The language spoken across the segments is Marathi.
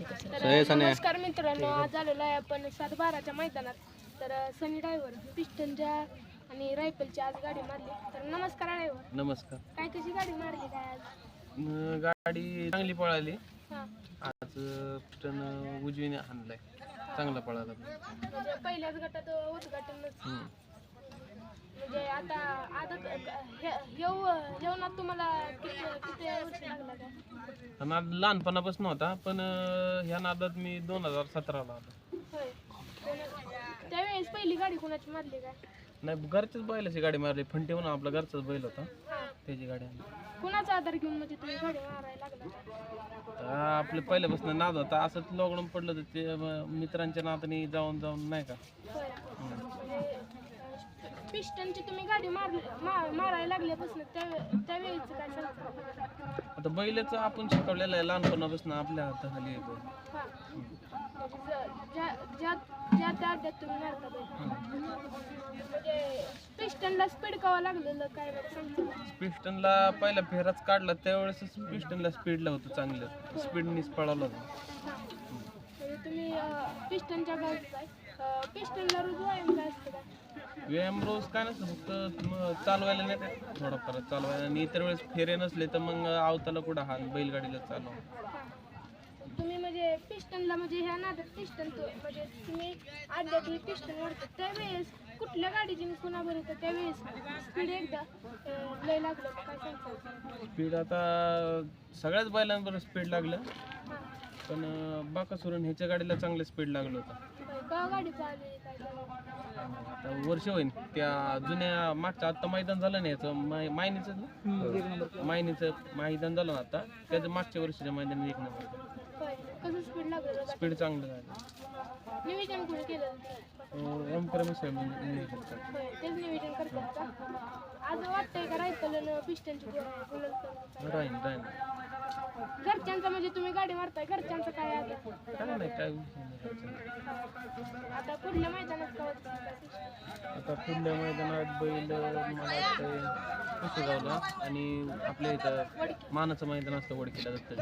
तर सगळे सने. नमस्कार मित्रांनो आज आलेलो आहे आपण सात बाराच्या मैदानात. तर सनी ड्रायव्हर पिस्टनच्या आणि रायफलची आज गाडी मारली. तर नमस्कार ड्रायव्हर नमस्कार. काय कशी गाडी मारली काय आज? गाडी चांगली पळाली. हां. आज टन उजवीने आणलाय. चांगला पळाला. म्हणजे पहिल्याच गटात उद्घाटनच. हम्म. म्हणजे आता आदत येऊ येऊनात तुम्हाला किती किती वर्ष लागला? नाद लहानपणापासून होता पण अं, ह्या नादात मी दोन हजार सतराला आलो. होय त्यावेळेस पहिली गाडी कोणाची मारली काय? नाही घरच्याच बैलाची गाडी मारली. फंटे म्हणून आपला घरचाच बैल होता. त्याची गाडी आणली. कुणाचा आधार घेऊन म्हणजे तुम्ही गाडी मारायला लागला तर आपलं पहिल्यापासून नाद होता. असंच लॉकडाऊन पडलं तर ते मित्रांच्या नादाने जाऊन जाऊन नाही का? होय. म्हणजे पिस्टनची तुम्ही गाडी मारली मा- मारायला लागल्यापासून त्या त्यावेळेच काय सांगता आता बैलाचं आपण शिकवलेलं आहे लहानपणापासून आपल्या हाताखाली बैल. हां. म्हणजे ज- ज्या ज्या ज्या त्या अड्ड्यात तुम्ही मारता बैल. म्हणजे पिस्टनला स्पीड कवा लागलेलं? काय बरं सांगता? पिस्टनला पहिला फेराच काढला त्यावेळेसच पिस्टनला स्पीडला होतं चांगलं. स्पीडनीच पळालं होतं. म्हणजे तुम्ही पिस्टनच्या आहे. रोज व्यायाम काय असतं का? व्यायाम रोज काय नसतं फक्त म- चालवायला नाही का थोडंफार चालवायला. आणि इतर वेळेस फेरे नसले तर मग आवताला कुठं हाल बैलगाडीला चालव. हां. तुम्ही म्हणजे पिस्टनला म्हणजे ह्या पिस्टन म्हणजे तुम्ही हे पिस्टन वाढतात त्यावेळेस कुठल्या गाडीची त्यावेळेस स्पीड एकदा अं, लय लागलं का? काय सांगता स्पीड आता सगळ्याच बैलांबरोबर स्पीड लागलं. हां. पण बाकासुरून ह्याच्या गाडीला चांगलं स्पीड लागलं होतं. गाडी चालली काय झालं आता वर्ष होईल त्या जुन्या मागच्या आता मैदान झालं नाही याचं माय मायनीचं ना? मायनीचं मैदान झालं ना आता. त्याचं मागच्या वर्षीच्या मैदानात एक नंबर. कसं स्पीड लागलं बघा. स्पीड चांगलं झालं. नियोजन केलं? अं, ओमकार मिसळ म्हणजे नियोजन करतो. होय तेच नियोजन करतात का? आज वाटतंय का रायफल पिस्टनची गुलाल करून राहीन राहीन. घरच्यांचा म्हणजे तुम्ही गाडी मारताय घरच्यांचं काय आता? काय नाही काय विषय नाही घरच्यांचा. आता पुढल्या मैदानात का होतं? आता पुढल्या मैदानात बैल मला वाटतंय पुसेगावला आणि आपल्या इथं मानाचं मैदान असतं वडकीला दत्त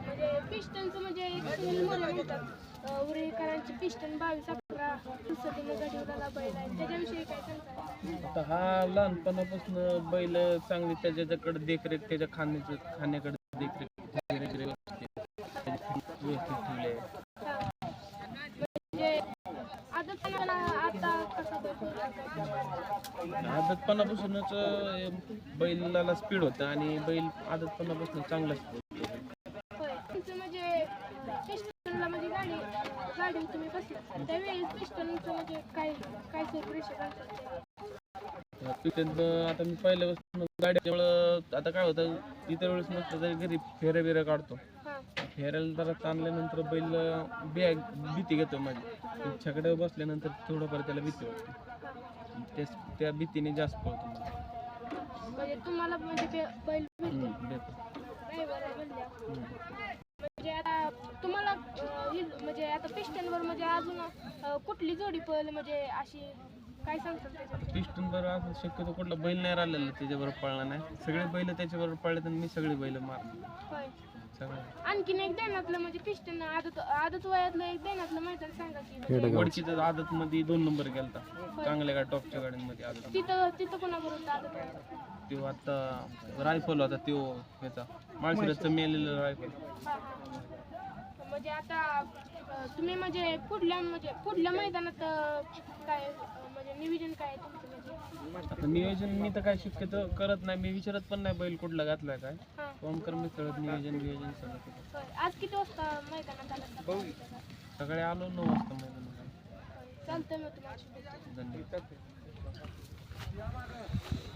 म्हणजे पिस्टनचं म्हणजे एक सुनील मोरे म्हणतात अं, उरेकरांची पिस्टन बावीस अकरा पुस्तकीनं घडवलेला बैल आहे. त्याच्याविषयी काय सांगताय आता हा लहानपणापासून बैल चांगली त्याच्याकडे देखरेख त्याच्या खाण्याचं खाण्याकडे आदतपणापासूनच बैलाला स्पीड होतं आणि बैल आदतपणापासून चांगला स्पीड म्हणजे म्हणजे काय काय सेपरेशन आता मी पहिल्यापासून गाडीमुळं आता काय होतं इतर वेळेस नसतं तरी घरी फेऱ्या बिऱ्या काढतो फेरायला जरा ताणल्यानंतर बैल बॅग भीती घेतो माझी. छकडे बसल्यानंतर थोडंफार त्याला भीती वाटते. त्याच त्या भीतीने जास्त पळतो. म्हणजे तुम्हाला म्हणजे ते बैल भेटतो म्हणल्या. म्हणजे आता तुम्हाला अं, ही म्हणजे आता पिस्टनवर म्हणजे अजून अं, कुठली जोडी पळली म्हणजे अशी? काय सांगतात त्याच्यात? पिस्टन बरोबर असं शक्यतो कुठला बैल नाही राहिलेला त्याच्याबरोबर पळला नाही. सगळे बैल त्याच्याबरोबर पळले तर मी सगळे बैल मारले सगळं. आणखीन एक देण्यातलं म्हणजे पिस्टन आदत आदत वयातलं एक देण्यातलं मैदान सांगा की. म्हणजे वडकीचं आदत मध्ये दोन नंबर गेलता. चांगल्या गाडी टॉपच्या गाड्यांमध्ये आदत. तिथं तिथं कोणाबरोबर आदत वयात? तो आता रायफल होता तो ह्याचा. माळशिरसचं मेलेलं रायफल. हा, हा. म्हणजे आता अं, तुम्ही म्हणजे पुढल्या म्हणजे पुढल्या मैदानात अं, काय अं, म्हणजे नियोजन काय आहे तुमचं म्हणजे? आता नियोजन मी तर काय शक्यतो करत नाही. मी विचारत पण नाही बैल कुठला घातलाय काय. हां. ओमकर मी कळत नियोजन नियोजन सगळं करतो. होय. आज किती वाजता मैदानात आला सकाळी आलो नऊ वाजता मैदानात. चालतंय मग तुम्हाला शुभेच्छा. धन्यवाद.